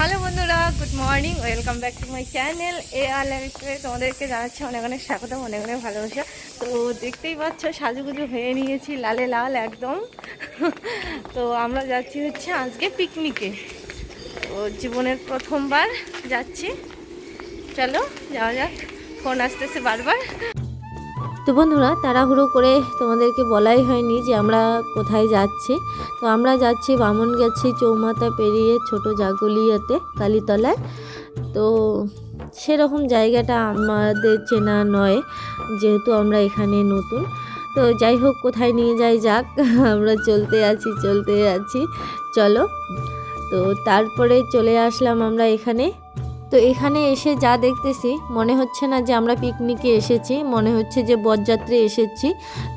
Hello বন্ধুরা, good morning, welcome back to my channel এ আর লাইফে তোমাদেরকে জানাচ্ছি অনেক অনেক স্বাগত অনেক অনেক ভালোবাসা। তো দেখতেই পাচ্ছ, সাজুগুজু হয়ে নিয়েছি, লালে লাল একদম। তো আমরা যাচ্ছি হচ্ছে আজকে পিকনিকে তো জীবনের প্রথমবার যাচ্ছি। চলো, যাওয়া যাক। ফোন আসতেছে বারবার। তো বন্ধুরা, তাড়াহুড়ো করে তোমাদেরকে বলাই হয়নি যে আমরা কোথায় যাচ্ছি। তো আমরা যাচ্ছি বামন গেছি চৌমাথা পেরিয়ে ছোট জাগুলিয়াতে, কালীতলায়। তো সেরকম জায়গাটা আমাদের চেনা নয়, যেহেতু আমরা এখানে নতুন। তো যাই হোক, কোথায় নিয়ে যাই যাক, আমরা চলতে আছি চলতে আছি। চলো। তো তারপরে চলে আসলাম আমরা এখানে। তো এখানে এসে যা দেখতেছি, মনে হচ্ছে না যে আমরা পিকনিকে এসেছি, মনে হচ্ছে যে বরযাত্রী এসেছি।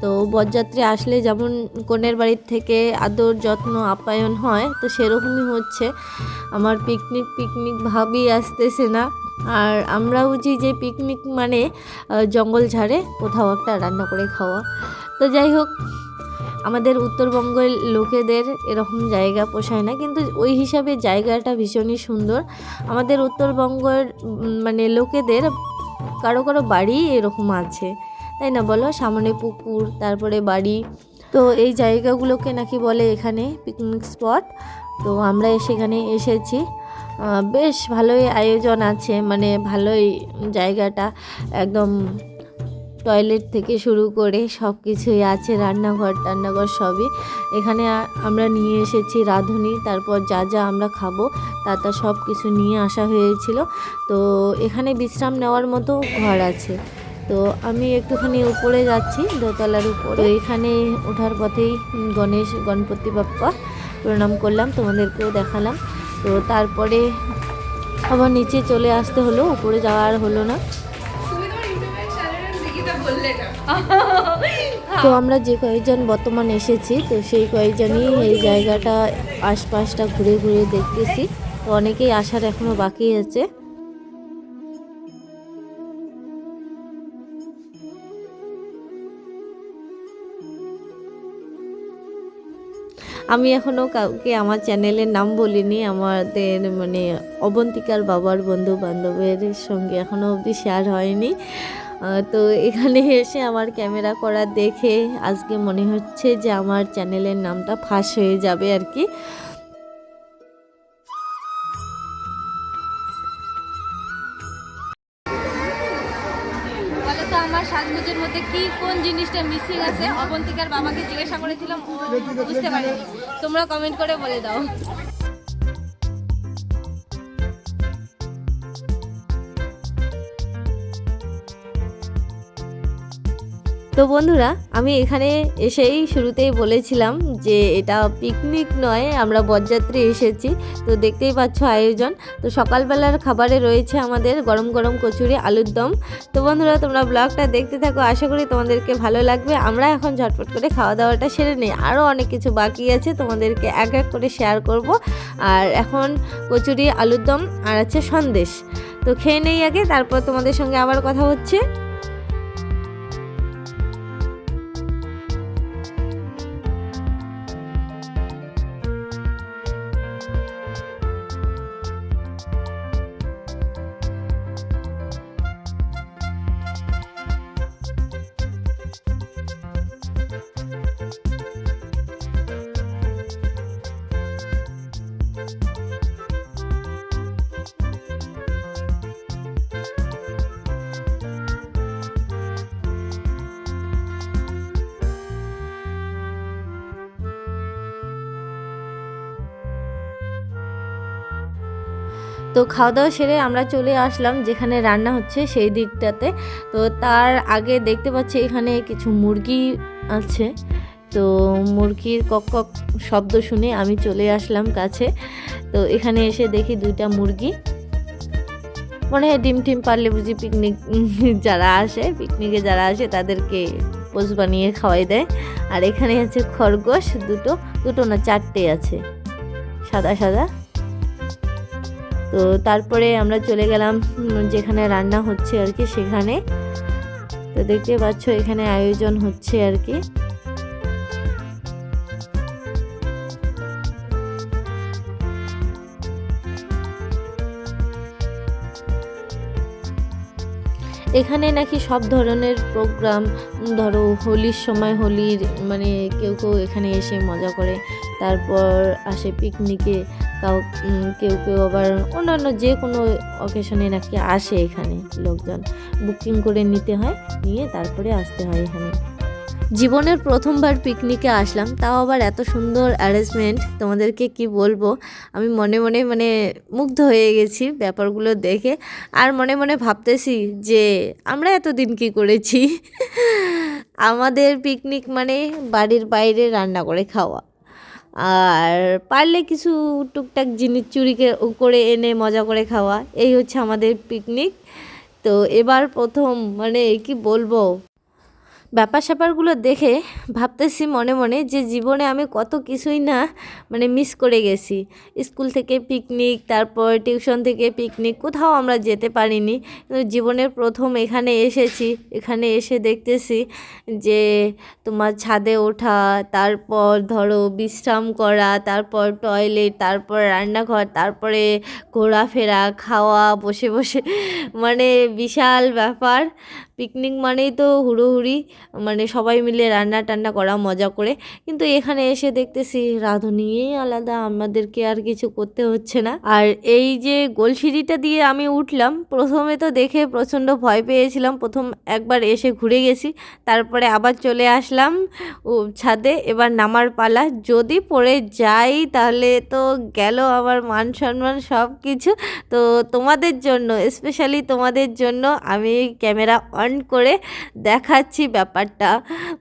তো বরযাত্রী আসলে যেমন কনের বাড়ির থেকে আদর যত্ন, আপ্যায়ন হয়, তো সেরকমই হচ্ছে। আমার পিকনিক পিকনিক ভাবই আসতেছে না। আর আমরা বুঝি যে পিকনিক মানে জঙ্গল ঝাড়ে কোথাও একটা রান্না করে খাওয়া। তো যাই হোক আমাদের উত্তরবঙ্গের লোকেদের এরকম জায়গা পোষায় না, কিন্তু ওই হিসাবে জায়গাটা ভীষণই সুন্দর। আমাদের উত্তরবঙ্গের মানে লোকেদের কারও কারও বাড়ি এরকম আছে, তাই না বলো? সামনে পুকুর, তারপরে বাড়ি। তো এই জায়গাগুলোকে নাকি বলে এখানে পিকনিক স্পট তো আমরা সেখানে এসেছি। বেশ ভালোই আয়োজন আছে মানে ভালোই জায়গাটা। একদম টয়লেট থেকে শুরু করে সব কিছুই আছে, রান্নাঘর, টান্নাঘর সবই। এখানে আমরা নিয়ে এসেছি রাঁধুনি, তারপর যা যা আমরা খাব, তা তা সব কিছু নিয়ে আসা হয়েছিল। তো এখানে বিশ্রাম নেওয়ার মতো ঘর আছে। তো আমি একটুখানি উপরে যাচ্ছি, দোতলার উপরে। এখানে ওঠার পথেই গণেশ, গণপতি বাপ্পা প্রণাম করলাম, তোমাদেরকেও দেখালাম। তো তারপরে আবার নিচে চলে আসতে হলো, উপরে যাওয়া আর হলো না। তো আমরা যে কয়েকজন বর্তমান এসেছি, তো সেই কয়েকজনই এই জায়গাটা, আশপাশটা ঘুরে ঘুরে দেখতেছি। তো অনেকেই আসার এখনও বাকি আছে। আমি এখনও কাউকে আমার চ্যানেলের নাম বলিনি, আমাদের মানে অবন্তিকার বাবার বন্ধু বান্ধবের সঙ্গে এখনও অবধি শেয়ার হয়নি। তো এখানে এসে আমার ক্যামেরা করা দেখে আজকে মনে হচ্ছে যে আমার চ্যানেলের নামটা ফাঁস হয়ে যাবে আর কি। তো আমার সাজগোজের মধ্যে কি কোন জিনিসটা মিসিং আছে? অবন্তিকার বাবাকে জিজ্ঞাসা করেছিলাম বুঝতে পারিনি। তোমরা কমেন্ট করে বলে দাও। তো বন্ধুরা, আমি এখানে এসেই শুরুতেই বলেছিলাম যে এটা পিকনিক নয়, আমরা বরযাত্রী এসেছি। তো দেখতেই পাচ্ছ আয়োজন। তো সকালবেলার খাবারে রয়েছে আমাদের গরম গরম কচুরি আলুর দম। তো বন্ধুরা, তোমরা ব্লগটা দেখতে থাকো, আশা করি তোমাদেরকে ভালো লাগবে। আমরা এখন ঝটপট করে খাওয়া দাওয়াটা সেরে নিই। আরও অনেক কিছু বাকি আছে তোমাদেরকে এক এক করে শেয়ার করব। আর এখন কচুরি, আলুর দম আর আছে সন্দেশ। তো খেয়ে নেই আগে, তারপর তোমাদের সঙ্গে আবার কথা হচ্ছে। তো খাওয়া দাওয়া সেরে আমরা চলে আসলাম যেখানে রান্না হচ্ছে সেই দিকটাতে। তো তার আগে দেখতে পাচ্ছি এখানে কিছু মুরগি আছে। তো মুরগির কক কক শব্দ শুনে আমি চলে আসলাম কাছে। তো এখানে এসে দেখি দুইটা মুরগি। মনে হয় ডিম টিম পারলে বুঝি পিকনিক যারা আসে পিকনিকে যারা আসে তাদেরকে পোষ বানিয়ে খাওয়াই দেয়। আর এখানে আছে খরগোশ দুটো দুটো না চারটে আছে। সাদা সাদা। তো তারপরে আমরা চলে গেলাম যেখানে রান্না হচ্ছে আর কি সেখানে। তো দেখতে পাচ্ছ এখানে আয়োজন হচ্ছে আর কি। এখানে নাকি সব ধরনের প্রোগ্রাম ধরো হোলির সময় হোলির মানে কেউ কেউ এখানে এসে মজা করে, তারপর আসে পিকনিকে কাউ কেউ কেউ আবার অন্যান্য যে কোনো অকেশনে নাকি আসে এখানে লোকজন। বুকিং করে নিতে হয়, নিয়ে তারপরে আসতে হয় এখানে। জীবনের প্রথমবার পিকনিকে আসলাম, তাও আবার এত সুন্দর অ্যারেঞ্জমেন্ট তোমাদেরকে কি বলব? আমি মনে মনে মানে মুগ্ধ হয়ে গেছি ব্যাপারগুলো দেখে। আর মনে মনে ভাবতেছি যে, আমরা এতদিন কি করেছি? আমাদের পিকনিক মানে বাড়ির বাইরে রান্না করে খাওয়া। আর পারলে কিছু টুকটাক জিনিস চুরি করে এনে মজা করে খাওয়া, এই হচ্ছে আমাদের পিকনিক তো এবার প্রথম মানে কি বলব? ব্যাপার স্যাপারগুলো দেখে ভাবতেছি মনে মনে যে জীবনে আমি কত কিছুই না মানে মিস করে গেছি। স্কুল থেকে পিকনিক তারপর টিউশন থেকে পিকনিক কোথাও আমরা যেতে পারিনি। কিন্তু জীবনের প্রথম এখানে এসেছি, এখানে এসে দেখতেছি যে তোমার ছাদে ওঠা, তারপর ধরো বিশ্রাম করা, তারপর টয়লেট তারপর রান্নাঘর, তারপরে ঘোরাফেরা, খাওয়া, বসে বসে মানে বিশাল ব্যাপার। পিকনিক মানেই তো হুড়োহুড়ি মানে সবাই মিলে রান্না টান্না করা, মজা করে। কিন্তু এখানে এসে দেখতেছি রাঁধুনিই আলাদা, আমাদেরকে আর কিছু করতে হচ্ছে না। আর এই যে গোলসিঁড়িটা দিয়ে আমি উঠলাম, প্রথমে তো দেখে প্রচণ্ড ভয় পেয়েছিলাম। প্রথম একবার এসে ঘুরে গেছি, তারপরে আবার চলে আসলাম ছাদে, এবার নামার পালা। যদি পড়ে যাই তাহলে তো গেল আমার মান সম্মান সব কিছু তো তোমাদের জন্য স্পেশালি তোমাদের জন্য, আমি ক্যামেরা অন করে দেখাচ্ছি ব্যাপারটা।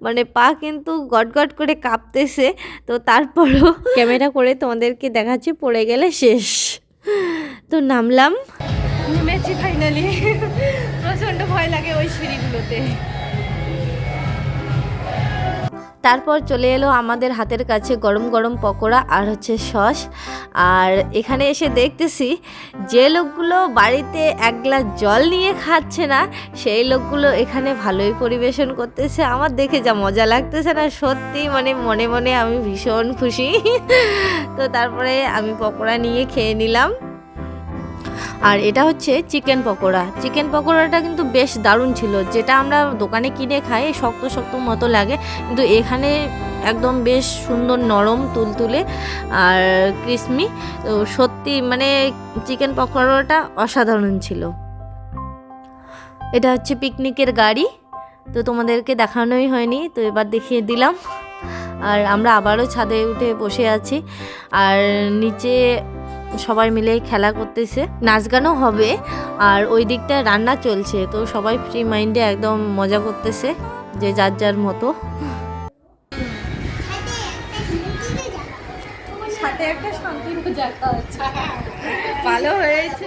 মানে পা কিন্তু গটগট করে কাঁপতেছে তো তারপরও ক্যামেরা করে তোমাদেরকে দেখাচ্ছি পড়ে গেলে শেষ। তো নামলাম। নেমেছি ফাইনালি প্রচণ্ড ভয় লাগে ওই সিঁড়িগুলোতে। তারপর চলে এলো আমাদের হাতের কাছে গরম গরম পকোড়া আর হচ্ছে সস। আর এখানে এসে দেখতেছি যে লোকগুলো বাড়িতে এক গ্লাস জল নিয়ে খাচ্ছে না, সেই লোকগুলো এখানে ভালোই পরিবেশন করতেছে। আমার দেখে যা মজা লাগতেছে না, সত্যি মানে মনে মনে আমি ভীষণ খুশি। তো তারপরে আমি পকোড়া নিয়ে খেয়ে নিলাম। আর এটা হচ্ছে চিকেন পকোড়া। চিকেন পকোড়াটা কিন্তু বেশ দারুণ ছিল। যেটা আমরা দোকানে কিনে খাই, শক্ত শক্ত মতো লাগে। কিন্তু এখানে একদম বেশ সুন্দর নরম, তুলতুলে আর ক্রিসমি তো সত্যি মানে চিকেন পকোড়াটা অসাধারণ ছিল। এটা হচ্ছে পিকনিকের গাড়ি। তো তোমাদেরকে দেখানোই হয়নি, তো এবার দেখিয়ে দিলাম। আর আমরা আবারও ছাদে উঠে বসে আছি। আর নিচে সবাই মিলে খেলা করতেছে। নাচ গানও হবে, আর ওই দিকটা রান্না চলছে, তো সবাই ফ্রি মাইন্ডে একদম মজা করতেছে, যে যার যার মতো। ভালো হয়েছে।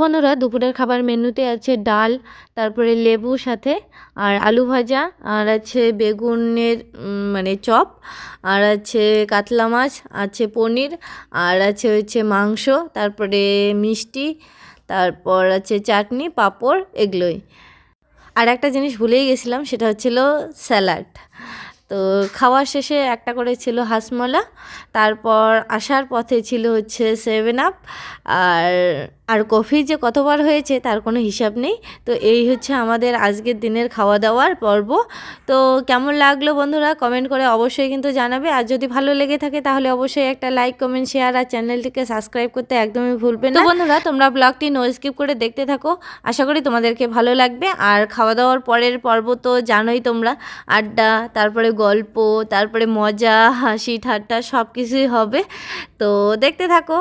বন্ধুরা দুপুরের খাবার মেনুতে আছে ডাল, তারপরে লেবু সাথে, আর আলু ভাজা, আর আছে বেগুনের মানে চপ, আর আছে কাতলা মাছ, আছে পনির, আর আছে হচ্ছে মাংস, তারপরে মিষ্টি, তারপর আছে চাটনি, পাঁপড়, এগুলোই। আর একটা জিনিস ভুলেই গেছিলাম, সেটা হচ্ছিল স্যালাড। তো খাওয়ার শেষে একটা করে ছিল হাসমলা, তারপর আসার পথে ছিল হচ্ছে সেভেন আপ, আর আর কফি যে কতবার হয়েছে তার কোনো হিসাব নেই। তো এই হচ্ছে আমাদের আজকের দিনের খাওয়া দাওয়ার পর্ব। তো কেমন লাগল বন্ধুরা? কমেন্ট করে অবশ্যই কিন্তু জানাবে। আর যদি ভালো লেগে থাকে তাহলে অবশ্যই একটা লাইক কমেন্ট শেয়ার আর চ্যানেলটিকে সাবস্ক্রাইব করতে একদমই ভুলবে না। বন্ধুরা, তোমরা ব্লগটি নো স্কিপ করে দেখতে থাকো। আশা করি তোমাদেরকে ভালো লাগবে। আর খাওয়া দাওয়ার পরের পর্ব তো জানোই তোমরা। আড্ডা, তারপরে গল্প, তারপরে মজা, হাসি, ঠাট্টা সব কিছুই হবে। তো দেখতে থাকো।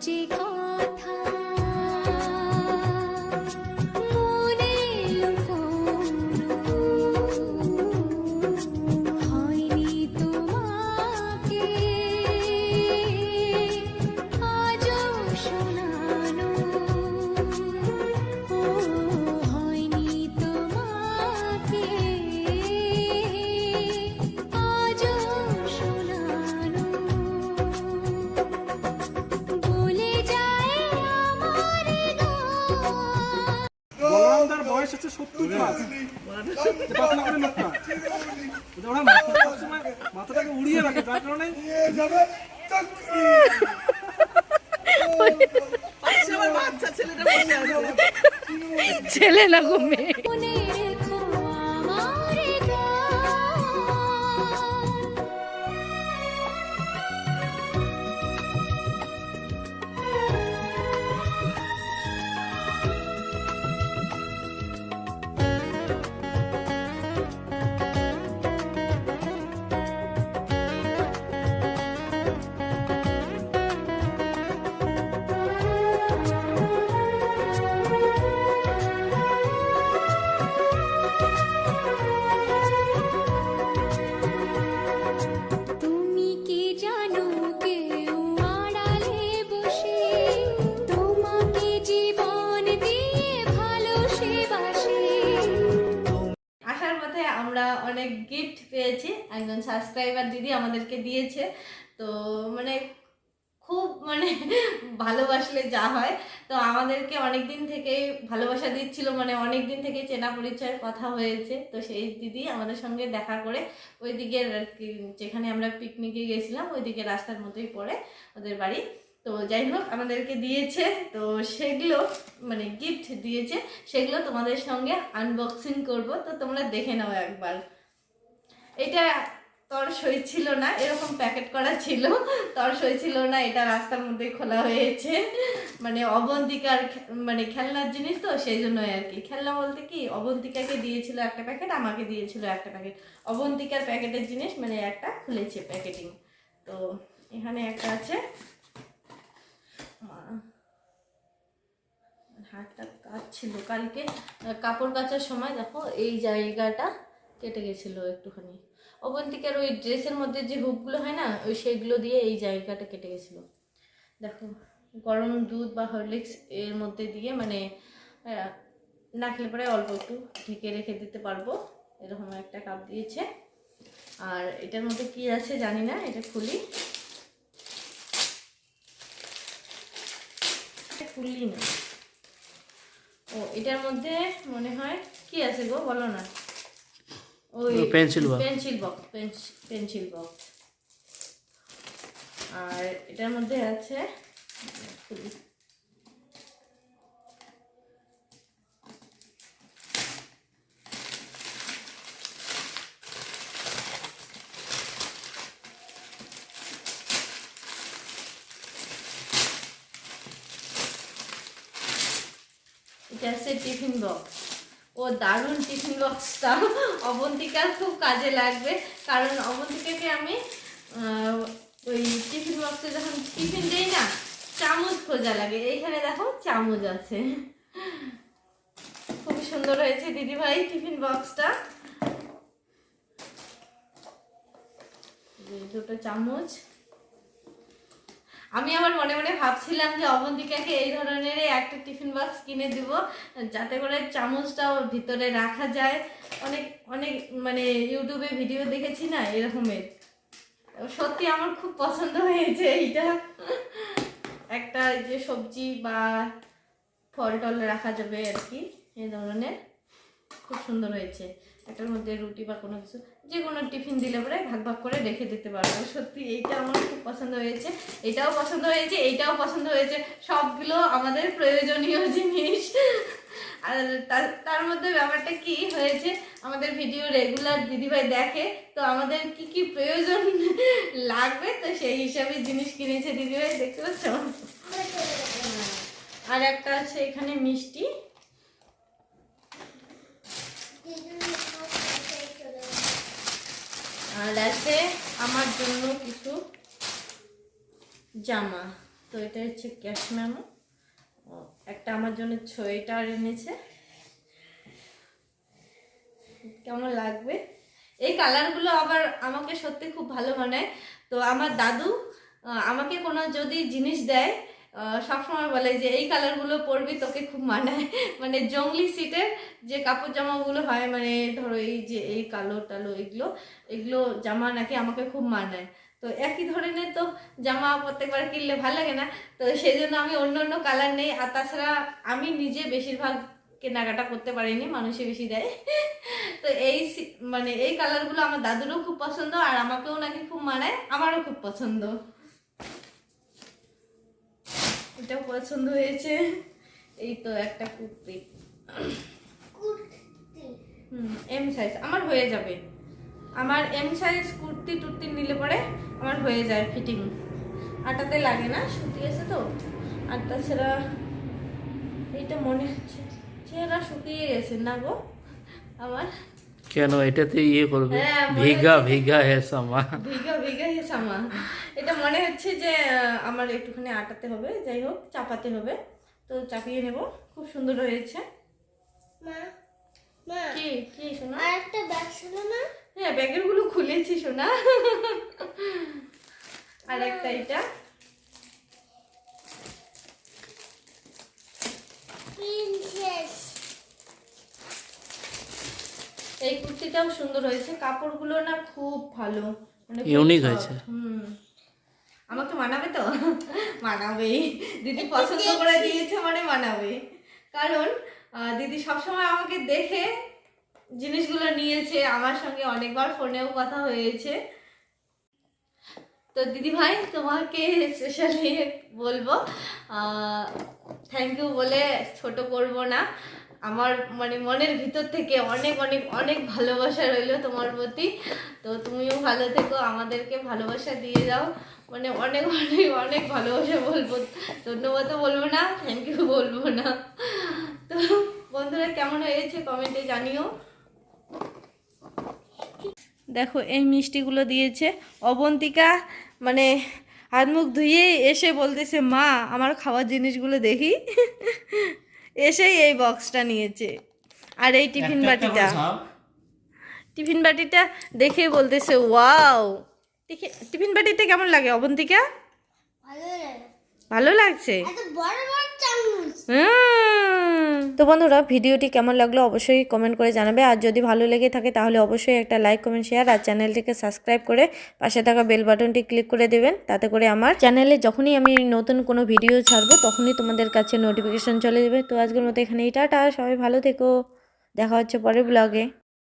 যে কথা ছেলে না মেয়ে। সাবস্ক্রাইবার দিদি আমাদেরকে দিয়েছে। তো মানে খুব মানে ভালোবাসলে যা হয়। তো আমাদেরকে অনেক দিন থেকেই ভালোবাসা দিচ্ছিল মানে অনেক দিন থেকে চেনা পরিচয়ের কথা হয়েছে। তো সেই দিদি আমাদের সঙ্গে দেখা করে ওই দিকের যেখানে আমরা পিকনিকে গেছিলাম ওই দিকে রাস্তার মতোই পড়ে ওদের বাড়ি। তো যাই হোক, আমাদেরকে দিয়েছে। তো সেগুলো মানে গিফট দিয়েছে। সেগুলো তোমাদের সঙ্গে আনবক্সিং করব। তো তোমরা দেখে নাও একবার। এটা তর সই ছিল না, এরকম প্যাকেট করা ছিল। তর সই ছিল না, এটা রাস্তার মধ্যে খোলা হয়েছে। মানে অবন্তিকার মানে খেলনার জিনিস তো, সেই জন্যই আর কি। খেলনা বলতে কি, অবন্তিকাকে দিয়েছিল একটা প্যাকেট, আমাকে দিয়েছিল একটা প্যাকেট। অবন্তিকার প্যাকেটের জিনিস মানে একটা খুলেছে প্যাকেটিং। তো এখানে একটা আছে। হাতটা কাটছিল কালকে। কাপড় কাচার সময়, দেখো, এই জায়গাটা কেটে গেছিল একটুখানি। অবন্তিকার ওই ড্রেসের মধ্যে যে হুকগুলো হয় না, ওই সেইগুলো দিয়ে এই জায়গাটা কেটে গেছিল। দেখো, গরম দুধ বা হরলিক্স এর মধ্যে দিয়ে মানে না খেলে পরে অল্প একটু ঢেকে রেখে দিতে পারব। এরকম একটা কাপ দিয়েছে। আর এটার মধ্যে কি আছে জানি না, এটা খুলি। খুললি না। ও, এটার মধ্যে মনে হয়, কি আছে গো? বলো না। ওই pencil box. Pencil box pencil box আর এটার মধ্যে আছে এটা আছে টিফিন বক্স ও দারুণ টিফিন বক্সটা অবন্তিকার খুব কাজে লাগবে। কারণ অবন্তিকাকে আমি ওই টিফিন বক্সে যখন টিফিন দেই না, চামচ খোঁজা লাগে। এইখানে দেখো চামচ আছে। খুব সুন্দর হয়েছে দিদিভাই টিফিন বক্সটা। দুটো চামচ। আমি আমার মনে মনে ভাবছিলাম যে অবন্তিকাকে এই ধরনের একটা টিফিন বক্স কিনে দিব, যাতে করে চামচটা ওর ভিতরে রাখা যায়। অনেক অনেক মানে ইউটিউবে ভিডিও দেখেছি না এরকমের। সত্যি আমার খুব পছন্দ হয়েছে এইটা। একটা যে সবজি বা ফল টল রাখা যাবে আর কি, এই ধরনের। খুব সুন্দর হয়েছে। একটার মধ্যে রুটি বা কোনো কিছু। যে কোনো টিফিন দিলে পরে ভাগ ভাগ করে রেখে দিতে পারব সত্যি এইটা আমার খুব পছন্দ হয়েছে। এটাও পছন্দ হয়েছে, এইটাও পছন্দ হয়েছে। সবগুলো আমাদের প্রয়োজনীয় জিনিস। আর তার মধ্যে ব্যাপারটা কি হয়েছে, আমাদের ভিডিও রেগুলার দিদিভাই দেখে, তো আমাদের কি কি প্রয়োজন লাগবে, তো সেই হিসাবে জিনিস কিনেছে দিদিভাই, দেখতে পাচ্ছ? আর একটা আছে এখানে মিষ্টি আর আছে আমার জন্য কিছু জামা। তো এটা হচ্ছে ক্যাশ ম্যামো। একটা আমার জন্য সোয়েটার এনেছে। কেমন লাগবে? এই কালারগুলো আবার আমাকে সত্যি খুব ভালো মানায় তো আমার দাদু আমাকে কোনো যদি জিনিস দেয় সবসময় বলে যে, এই কালারগুলো পরবি, তোকে খুব মানায় মানে জঙ্গলি সিটের যে কাপড় জামাগুলো হয় মানে ধরো এই যে এই কালো টালো এগুলো এগুলো জামা নাকি আমাকে খুব মানায়। তো একই ধরনের তো জামা প্রত্যেকবার কিনলে ভালো লাগে না। তো সেই জন্য আমি অন্য অন্য কালার নেই। আর তাছাড়া আমি নিজে বেশিরভাগ কেনাকাটা করতে পারিনি মানুষে বেশি দেয়। তো এই মানে এই কালারগুলো আমার দাদুরও খুব পছন্দ, আর আমাকেও নাকি খুব মানায়, আমারও খুব পছন্দ। এটাও পছন্দ হয়েছে। এই তো একটা কুর্তি। হুম এম সাইজ আমার হয়ে যাবে। আমার এম সাইজ কুর্তি টুর্তি নিলে পরে আমার হয়ে যায় ফিটিং আটাতে লাগে না সুতি আছে তো। আর তাছাড়া এইটা মনে হচ্ছে চেহারা শুকিয়ে গেছে। না গো আমার কেন এটাতে ইয়ে করবে? হ্যাঁ, ভিগা ভিগা হে সামা ভিগা ভিগা হে সামা এটা মনে হচ্ছে যে আমার একটুখানি আটাতে হবে যাই হোক চাপাতে হবে। তো চাপিয়ে নেব। খুব সুন্দর হয়েছে। মা মা। কি কি শোনা একটা ব্যাগ ছিল না? হ্যাঁ ব্যাগেরগুলো খুলেছি শোনা আর একটা এটা। এই কুর্তিটাও সুন্দর হয়েছে। কাপড়গুলো না খুব ভালো। মানে Unique soft। হয়েছে। হুম। আমাকে মানাবে তো? মানাবেই দিদি পছন্দ করে দিয়েছে মানে মানাবে। কারণ দিদি সবসময় আমাকে দেখে জিনিসগুলো নিয়েছে আমার সঙ্গে অনেকবার ফোনেও কথা হয়েছে। তো দিদি ভাই তোমাকে স্পেশালি বলব থ্যাংক ইউ বলে ছোট করব না। আমার মানে মনের ভিতর থেকে অনেক অনেক অনেক ভালোবাসা রইল তোমার প্রতি। তো তুমিও ভালো থেকো আমাদেরকে ভালোবাসা দিয়ে যাও। মানে অনেক অনেক অনেক ভালোবাসা বলব। ধন্যবাদও বলব না থ্যাংক ইউ বলব না। তো বন্ধুরা কেমন হয়েছে কমেন্টে জানিও। দেখো এই মিষ্টিগুলো দিয়েছে। অবন্তিকা মানে হাত মুখ ধুয়ে এসে বলতেছে মা আমার খাওয়ার জিনিসগুলো দেখি। এসেই এই বক্সটা নিয়েছে। আর এই টিফিন বাটিটা। টিফিন বাটিটা দেখে বলতেছে ওয়াও! টিফিন বাটিটা কেমন লাগে অবন্তিকা? ভালো লাগছে? এত বড় বড় চামচ। হুম। তো বন্ধুরা ভিডিওটি কেমন লাগল অবশ্যই কমেন্ট করে জানাবে। আর যদি ভালো লেগে থাকে তাহলে অবশ্যই একটা লাইক কমেন্ট শেয়ার আর চ্যানেলটিকে সাবস্ক্রাইব করে পাশে থাকা বেল বাটনটি ক্লিক করে দেবেন। তাতে করে আমার চ্যানেলে যখনই আমি নতুন কোনো ভিডিও ছাড়বো তখনই তোমাদের কাছে নোটিফিকেশন চলে যাবে। তো আজকের মতো এখানেই টাটা সবাই ভালো থেকো। দেখা হচ্ছে পরের ব্লগে